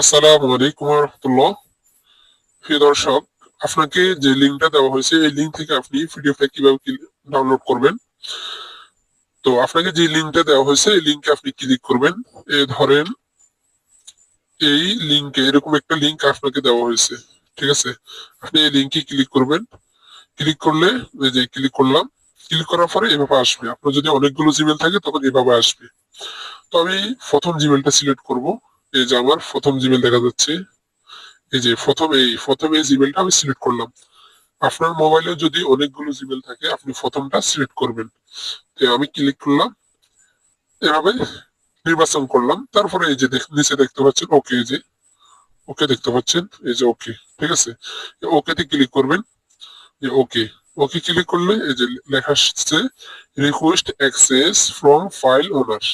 আসসালামু আলাইকুম রহমতুল্লাহ প্রিয় দর্শক, আপনাকে যে দেওয়া হয়েছে, এই লিঙ্ক থেকে আপনি পিডিএফটা কীভাবে ডাউনলোড করবেন? তো আপনাকে যে দেওয়া হয়েছে, এই লিঙ্কে আপনি ক্লিক করবেন। এ ধরেন, এই এরকম একটা লিঙ্ক আপনাকে দেওয়া হয়েছে, ঠিক আছে? আপনি এই লিঙ্কে ক্লিক করবেন। ক্লিক করলে, এই যে ক্লিক করলাম ক্লিক করার পরে এভাবে আসবে। আপনার যদি অনেকগুলো জিমেল থাকে, তখন এভাবে আসবে। তো আমি প্রথম জিমেলটা সিলেক্ট করব। এই যে আমার প্রথম জিমেল দেখা যাচ্ছে। এই যে প্রথম এই প্রথম এই জিমেলটা আমি সিলেক্ট করলাম। আপনার মোবাইলে যদি অনেকগুলো জিমেল থাকে, আপনি প্রথমটা সিলেক্ট করবেন। তো আমি ক্লিক করলাম। এভাবে নির্বাচন করলাম। তারপরে এই যে নিচে দেখতে পাচ্ছেন ওকে এই যে। ওকে দেখতে পাচ্ছেন? এই যে ওকে ঠিক আছে? ওকেতে ক্লিক করবেন। যে ওকে ওকে ক্লিক করলে এই যে লেখা আসছে request access from file owner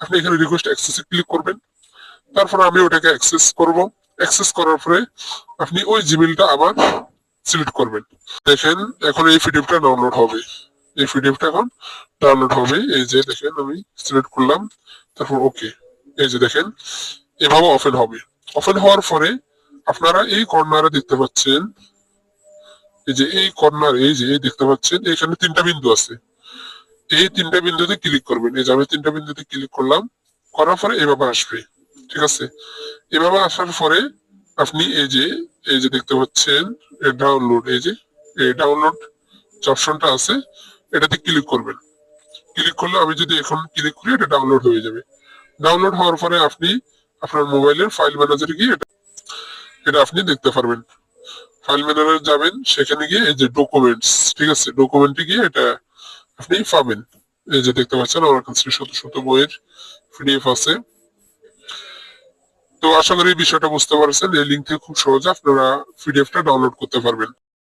আপনি এখানে রিকোয়েস্ট অ্যাক্সেসে ক্লিক করবেন। তারপরে আমি ওটাকে অ্যাক্সেস করব। অ্যাক্সেস করার পরে আপনি ওই জিমেলটা আবার সিলেক্ট করবেন। দেখেন, এখন এই পিডিএফটা ডাউনলোড হবে। এই পিডিএফটা এখন ডাউনলোড হবে। এই যে দেখেন, আমি সিলেক্ট করলাম। তারপর ওকে এই যে দেখেন, এভাবে ওপেন হবে। ওপেন হওয়ার পরে আপনারা এই কর্নারে দেখতে পাচ্ছেন, এই যে এই কর্নার এই যে এই দেখতে পাচ্ছেন, এখানে তিনটা বিন্দু আছে। এই তিনটা বিন্দুতে ক্লিক করবেন। এই যে আমি তিনটা বিন্দুতে ক্লিক করলাম, করার পরে এভাবে আসবে। ঠিক আছে। এভাবে আসার পরে আপনি এই যে এই যে দেখতে পাচ্ছেন ডাউনলোড এই যে, এই ডাউনলোড যে অপশনটা আছে, এটাতে ক্লিক করবেন। ক্লিক করলে আমি যদি এখন ক্লিক করি, এটা ডাউনলোড হয়ে যাবে। ডাউনলোড হওয়ার পরে আপনি আপনার মোবাইলের ফাইল ম্যানেজারে গিয়ে এটা এটা আপনি দেখতে পারবেন। ফাইল ম্যানেজারে যাবেন, সেখানে গিয়ে এই যে ডকুমেন্টস ঠিক আছে ডকুমেন্টে গিয়ে এটা আপনি পাবেন। এই যে দেখতে পাচ্ছেন, আমার কাছে শত শত বইয়ের পিডিএফ আছে। তো আশা করি বিষয়টা বুঝতে পারছেন। এই লিঙ্ক থেকে খুব সহজে আপনারা পিডিএফটা ডাউনলোড করতে পারবেন।